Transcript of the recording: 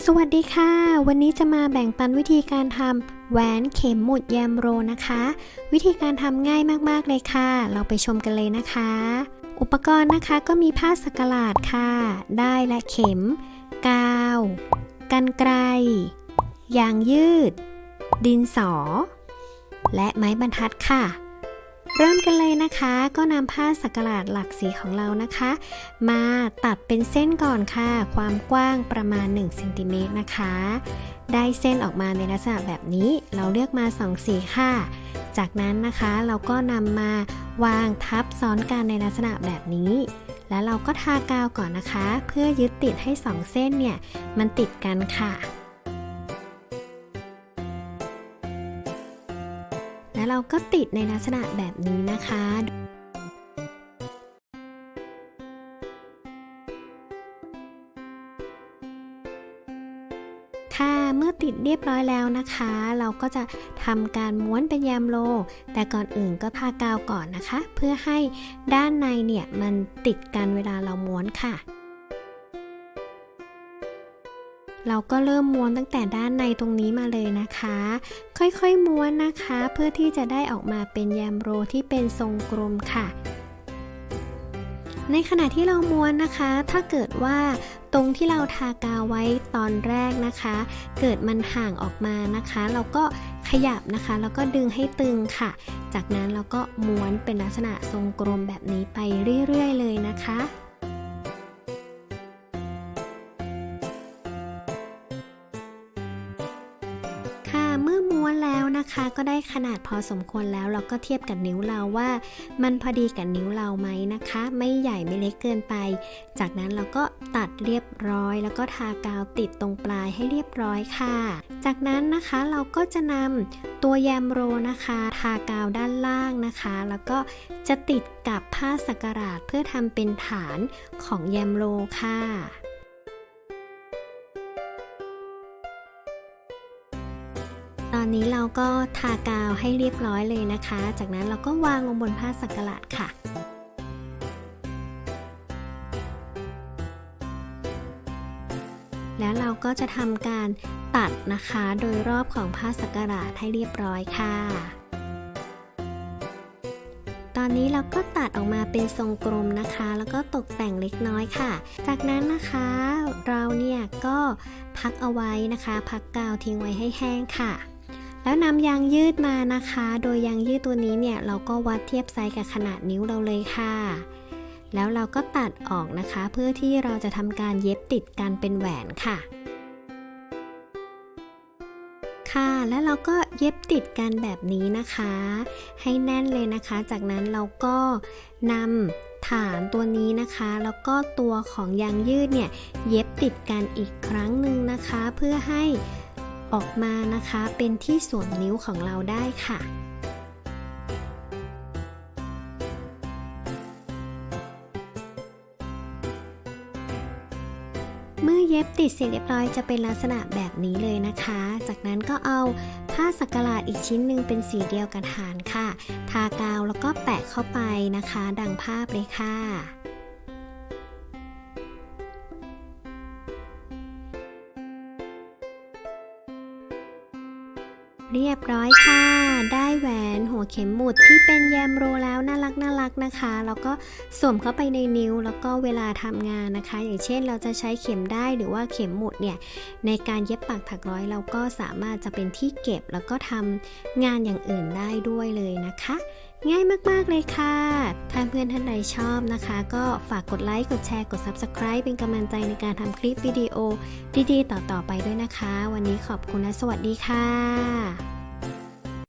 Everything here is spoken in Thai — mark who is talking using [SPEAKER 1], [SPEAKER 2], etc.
[SPEAKER 1] สวัสดีค่ะ วันนี้จะมาแบ่งปันวิธีการทำแหวนเข็มหมุดแยมโรนะคะ วิธีการทำง่ายมากๆเลยค่ะ เราไปชมกันเลยนะคะ อุปกรณ์นะคะก็มีผ้าสกลาดค่ะ ได้และเข็ม กาว กันไกรยางยืด ดินสอ และไม้บรรทัดค่ะ เริ่มกันเลยนะคะ ก็นำผ้าสักหลาดหลักสีของเรานะคะ มาตัดเป็นเส้นก่อนค่ะ ความกว้างประมาณ1เซนติเมตรนะคะ ได้เส้นออกมาในลักษณะแบบนี้ เราเลือกมา2สีค่ะ จากนั้นนะคะเราก็นำมาวางทับซ้อนกันในลักษณะแบบนี้ แล้วเราก็ทากาวก่อนนะคะ เพื่อยึดติดให้2เส้นเนี่ยมันติดกันค่ะ แล้วเราก็ติดในลักษณะแบบนี้นะคะค่ะเมื่อติดเรียบร้อยแล้วนะคะ เราก็จะทำการม้วนเป็นแยมโล แต่ก่อนอื่นก็ทากาวก่อนนะคะ เพื่อให้ด้านในเนี่ยมันติดกันเวลาเราม้วนค่ะ เราก็เริ่มม้วนตั้งแต่ด้านในตรงนี้มาเลยนะคะ ค่อยๆม้วนนะคะ เพื่อที่จะได้ออกมาเป็นแยมโรที่เป็นทรงกลมค่ะ ในขณะที่เราม้วนนะคะ ถ้าเกิดว่าตรงที่เราทากาวไว้ตอนแรกนะคะ เกิดมันห่างออกมานะคะ เราก็ขยับนะคะ แล้วก็ดึงให้ตึงค่ะ จากนั้นเราก็ม้วนเป็นลักษณะทรงกลมแบบนี้ไปเรื่อยๆ เลยนะคะค่ะ คะก็ได้ขนาดพอสมควรแล้วเราก็เทียบกับนิ้วเราว่า มันพอดีกับนิ้วเราไหมนะคะ ไม่ใหญ่ไม่เล็กเกินไป จากนั้นเราก็ตัดเรียบร้อย แล้วก็ทากาวติดตรงปลายให้เรียบร้อยค่ะ จากนั้นนะคะเราก็จะนำตัวแยมโรนะคะ ทากาวด้านล่างนะคะ แล้วก็จะติดกับผ้าสักการาดเพื่อทำเป็นฐานของแยมโรค่ะ อนนี้เราก็ทากาวให้เรียบร้อยเลยนะคะ จากนั้นเราก็วางลงบนผ้าสักหลาดค่ะแล้วเราก็จะทำการตัดนะคะโดยรอบของผ้าสักหลาดให้เรียบร้อยค่ะ ตอนนี้เราก็ตัดออกมาเป็นทรงกลมนะคะ แล้วก็ตกแต่งเล็กน้อยค่ะ จากนั้นนะคะเราเนี่ยก็พักเอาไว้นะคะ พักกาวทิ้งไว้ให้แห้งค่ะ แล้วนำยางยืดมานะคะ โดยยางยืดตัวนี้เนี่ยเราก็วัดเทียบไซส์กับขนาดนิ้วเราเลยค่ะ แล้วเราก็ตัดออกนะคะ เพื่อที่เราจะทำการเย็บติดกันเป็นแหวนค่ะ ค่ะ แล้วเราก็เย็บติดกันแบบนี้นะคะ ให้แน่นเลยนะคะ จากนั้นเราก็นำฐานตัวนี้นะคะ แล้วก็ตัวของยางยืดเนี่ย เย็บติดกันอีกครั้งหนึ่งนะคะ เพื่อให้ ออกมานะคะเป็นที่สวมนิ้วของเราได้ค่ะเมื่อเย็บติดเสร็จเรียบร้อยจะเป็นลักษณะแบบนี้เลยนะคะ จากนั้นก็เอาผ้าสักหลาดอีกชิ้นหนึ่งเป็นสีเดียวกับฐานค่ะ ทากาวแล้วก็แปะเข้าไปนะคะ ดังภาพเลยค่ะ เรียบร้อยค่ะ ได้แหวนหัวเข็มหมุดที่เป็นแยมโรแล้วน่ารักน่ารักนะคะ แล้วก็สวมเข้าไปในนิ้ว แล้วก็เวลาทำงานนะคะ อย่างเช่นเราจะใช้เข็มได้หรือว่าเข็มหมุดเนี่ยในการเย็บปักถักร้อยเราก็สามารถจะเป็นที่เก็บแล้วก็ทำงานอย่างอื่นได้ด้วยเลยนะคะ ง่ายมากๆเลยค่ะ ถ้าเพื่อนท่านใดชอบนะคะ ก็ฝากกดไลค์ กดแชร์ กด Subscribe เป็นกำลังใจในการทำคลิปวิดีโอดีๆ ต่อๆไปด้วยนะคะ วันนี้ขอบคุณและสวัสดีค่ะ